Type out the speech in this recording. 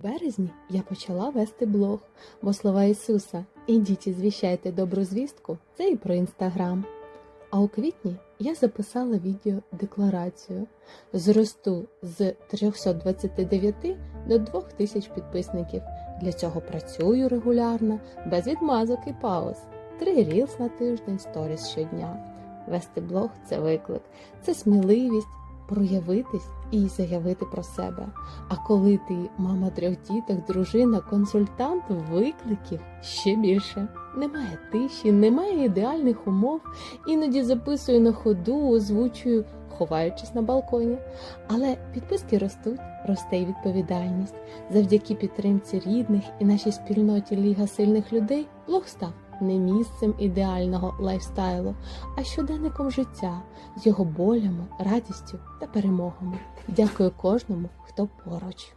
В березні я почала вести блог, бо слова Ісуса Ідіть і звіщайте добру звістку це і про інстаграм. А у квітні я записала відео декларацію. Зросту з 329 до 2000 підписників. Для цього працюю регулярно, без відмазок і пауз. Три рілс на тиждень, сторіс щодня. Вести блог це виклик, це сміливість проявитись і заявити про себе. А коли ти мама трьох діток, дружина, консультант, викликів ще більше. Немає тиші, немає ідеальних умов. Іноді записую на ходу, озвучую, ховаючись на балконі. Але підписки ростуть, росте й відповідальність. Завдяки підтримці рідних і нашій спільноті Ліга сильних людей блог став не місцем ідеального лайфстайлу, а щоденником життя з його болями, радістю та перемогами. Дякую кожному, хто поруч.